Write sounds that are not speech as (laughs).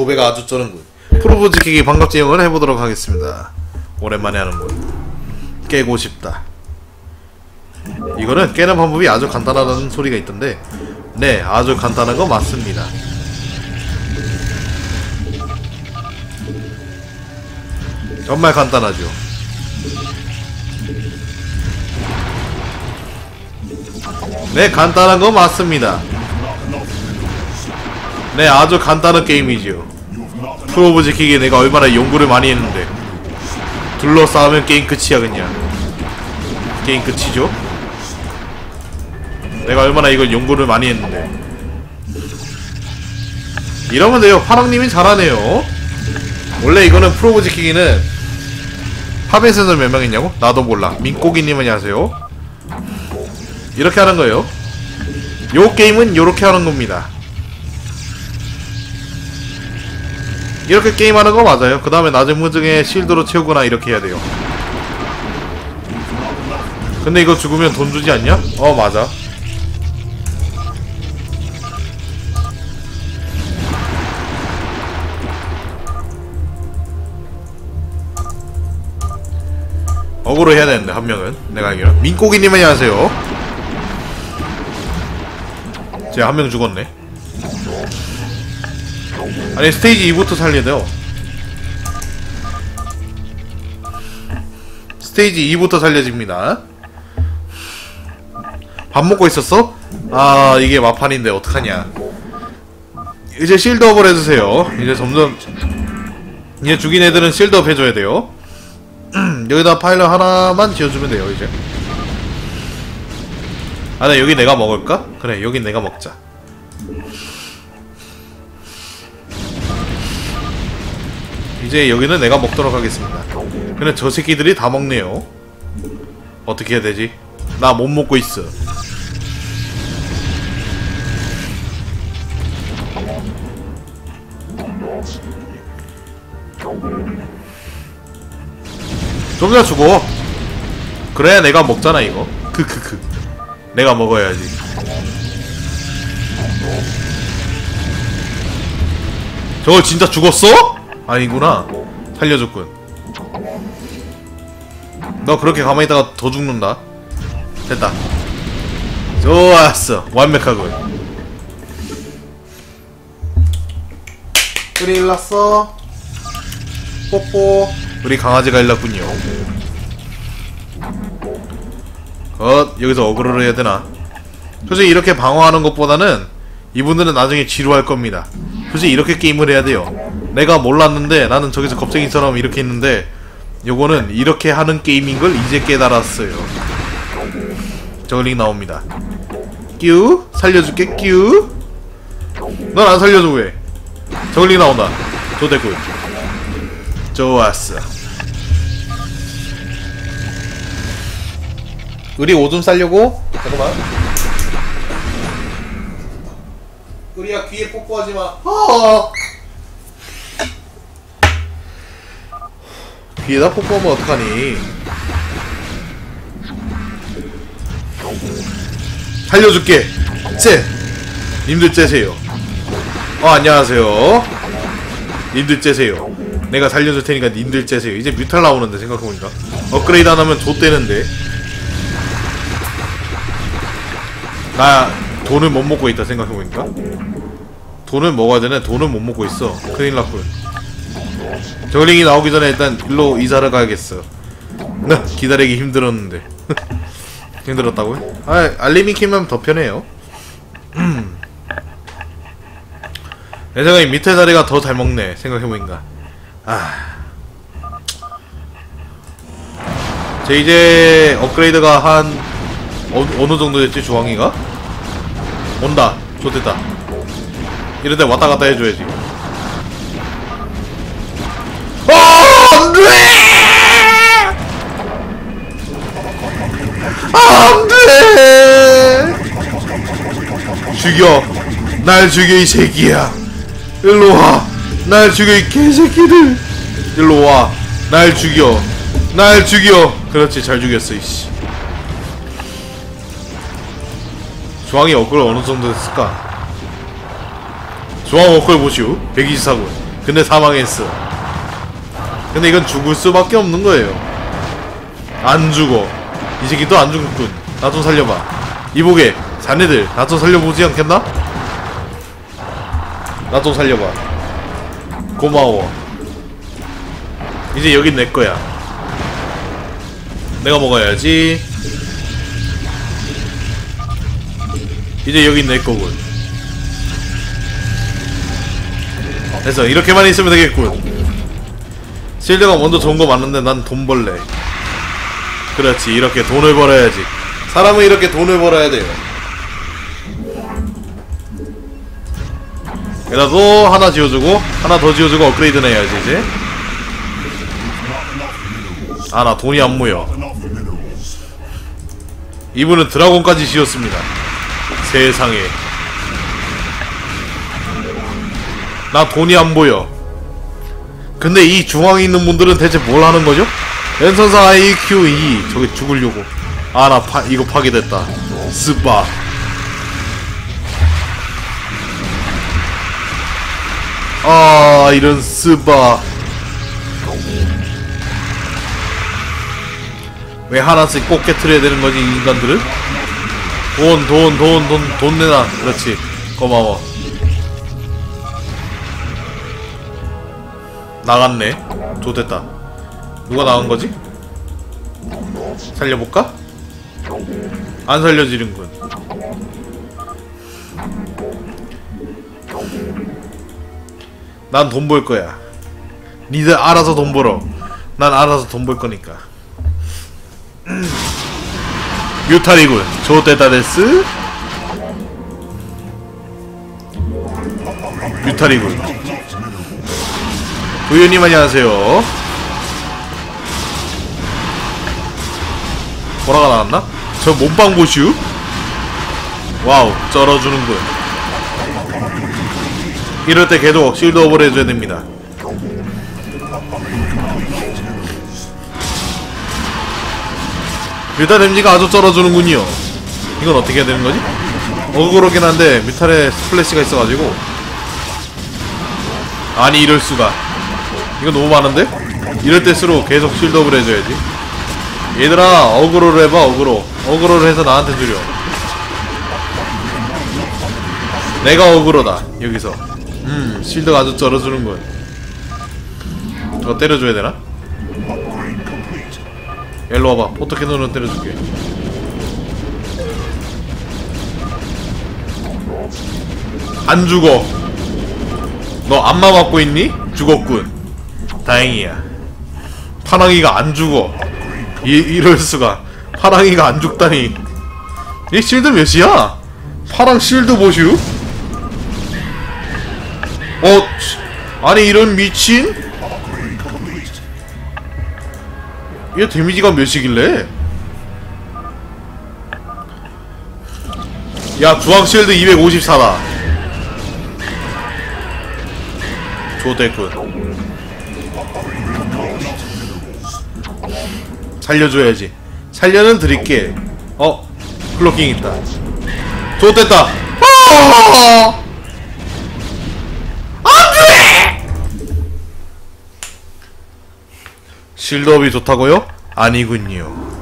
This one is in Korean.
도배가 아주 쩌는군. 프로브 지키기 반갑지형을 해보도록 하겠습니다. 오랜만에 하는군. 깨고 싶다. 이거는 깨는 방법이 아주 간단하다는 소리가 있던데 네 아주 간단한 거 맞습니다. 정말 간단하죠. 네 간단한 거 맞습니다. 네 아주 간단한 게임이지요 프로브 지키기에 내가 얼마나 연구를 많이 했는데. 둘러싸우면 게임 끝이야 그냥. 게임 끝이죠? 내가 얼마나 이걸 연구를 많이 했는데. 이러면 돼요. 파랑님이 잘하네요. 원래 이거는 프로브 지키기는 팝에서는 몇 명이냐고? 나도 몰라. 민꼬기님 안녕하세요. 이렇게 하는 거예요. 요 게임은 요렇게 하는 겁니다 이렇게 게임하는 거 맞아요? 그 다음에 낮은 무증에 실드로 채우거나 이렇게 해야 돼요. 근데 이거 죽으면 돈 주지 않냐? 어 맞아. 어그로 해야 되는데 한 명은. 내가 알기로 민꼬기님 안녕하세요. 제가 한명 죽었네 아니 스테이지 2부터 살려야 돼요 스테이지 2부터 살려집니다 밥 먹고 있었어? 아 이게 마판인데 어떡하냐 이제 실드업을 해주세요 이제 점점 이제 죽인 애들은 실드업 해줘야 돼요 (clears throat) 여기다 파일럿 하나만 지어주면 돼요 이제 아, 나 여기 내가 먹을까? 그래, 여기 내가 먹자. 이제 여기는 내가 먹도록 하겠습니다. 근데 저 새끼들이 다 먹네요. 어떻게 해야 되지? 나 못 먹고 있어. 좀더 주고. 그래, 내가 먹잖아, 이거. 크크크. 내가 먹어야지. 저거 진짜 죽었어? 아니구나. 살려줬군. 너 그렇게 가만히 있다가 더 죽는다. 됐다. 좋았어. 완벽하군. 큰일 났어. 뽀뽀. 우리 강아지가 일났군요. 어 여기서 어그로를 해야 되나 솔직히 이렇게 방어하는 것보다는 이분들은 나중에 지루할 겁니다 솔직히 이렇게 게임을 해야 돼요 내가 몰랐는데 나는 저기서 겁쟁이처럼 이렇게 했는데 요거는 이렇게 하는 게임인 걸 이제 깨달았어요. 저글링 나옵니다. 끼우? 살려줄게 끼우? 넌 안 살려줘 왜? 저글링 나온다. 좋대군 좋았어. 우리 오줌 싸려고? 잠깐만. 우리야 귀에 뽀뽀하지 마. 어. 귀에다 뽀뽀하면 어떡하니? 살려줄게. 쟤. 님들 째세요. 어 안녕하세요. 님들 째세요. 내가 살려줄 테니까 님들 째세요. 이제 뮤탈 나오는데 생각해보니까 업그레이드 안 하면 좆되는데. 나 돈을 못 먹고 있다 생각해보니까 돈을 먹어야 되네 돈을 못 먹고 있어 큰일 났군 저글링이 나오기 전에 일단 일로 이사를 가야겠어. 나 기다리기 힘들었는데. (laughs) 힘들었다고요? 아 알림이 키면 더 편해요. (clears throat) 내 생각에 밑에 자리가 더 잘 먹네 생각해보니까. 아... 제 이제 업그레이드가 한 어, 어느 정도 됐지 주황이가? 온다. 좋됐다. 이런데 왔다갔다 해줘야지 안돼! 죽여. 날 죽여 이 새끼야. 일로와. 날 죽여 이 개새끼들. 일로와. 날 죽여. 날 죽여. 그렇지 잘 죽였어 이씨. 주황이 어글 어느 정도 됐을까? 주황 어글 보시오. 124군 근데 사망했어. 근데 이건 죽을 수밖에 없는 거예요. 안 죽어. 이 새끼 또 안 죽었군. 나 좀 살려봐. 이보게, 자네들, 나 좀 살려보지 않겠나? 나 좀 살려봐. 고마워. 이제 여긴 내 거야. 내가 먹어야지. 이제 여긴 내 거군. 됐어. 이렇게만 있으면 되겠군. 실드가 먼저 좋은 거 맞는데 난 돈 벌래. 그렇지. 이렇게 돈을 벌어야지. 사람은 이렇게 돈을 벌어야 돼요. 그래도 하나 지어주고 하나 더 지어주고 업그레이드는 해야지 이제. 아 나 돈이 안 모여. 이분은 드라곤까지 지었습니다. 세상에. 나 돈이 안 보여. 근데 이 중앙에 있는 분들은 대체 뭘 하는 거죠? 연선사 IQ 2 저기 죽으려고. 아 나 파, 이거 파괴됐다. 스파. 아 이런 스파. 왜 하나씩 꼭 깨트려야 되는 거지 이 인간들은? 돈, 돈, 돈, 돈, 돈 내놔. 그렇지. 고마워. 나갔네. 좋됐다. 누가 나간 거지? 살려볼까? 안 살려지는군. 난 돈 벌 거야. 니들 알아서 돈 벌어. 난 알아서 돈 벌 거니까. (clears throat) 뮤탈이군. 좋됐다 데스. 뮤탈이군. 부유님 안녕하세요. 보라가 나왔나? 저 몸빵 보슈? 와우, 쩔어주는군. 이럴 때 계속 실드 오버를 해줘야 됩니다. 뮤탈 데미지가 아주 쩔어주는군요. 이건 어떻게 해야 되는 거지? 어그로긴 한데 뮤탈에 스플래시가 있어가지고 아니 이럴 수가 이거 너무 많은데? 이럴 때수록 계속 실드업을 해줘야지 얘들아 어그로를 해봐 어그로. 어그로를 해서 나한테 주려. 내가 어그로다 여기서. 음 실드가 아주 쩔어주는군 저거 때려줘야 되나? 일로 와봐 포토캐논으로 때려줄게. 안 죽어. 너 안마 맞고 있니? 죽었군. 다행이야. 파랑이가 안 죽어 이, 이럴 수가 파랑이가 안 죽다니 이 실드 몇이야? 파랑 실드 보슈? 어? 아니 이런 미친? 얘 데미지가 몇이길래? 야 주황 실드 254다 좋됐군 살려줘야지 살려는 드릴게 어? 클로킹 있다 좋됐다 아! 안돼! 실드업이 좋다고요? 아니군요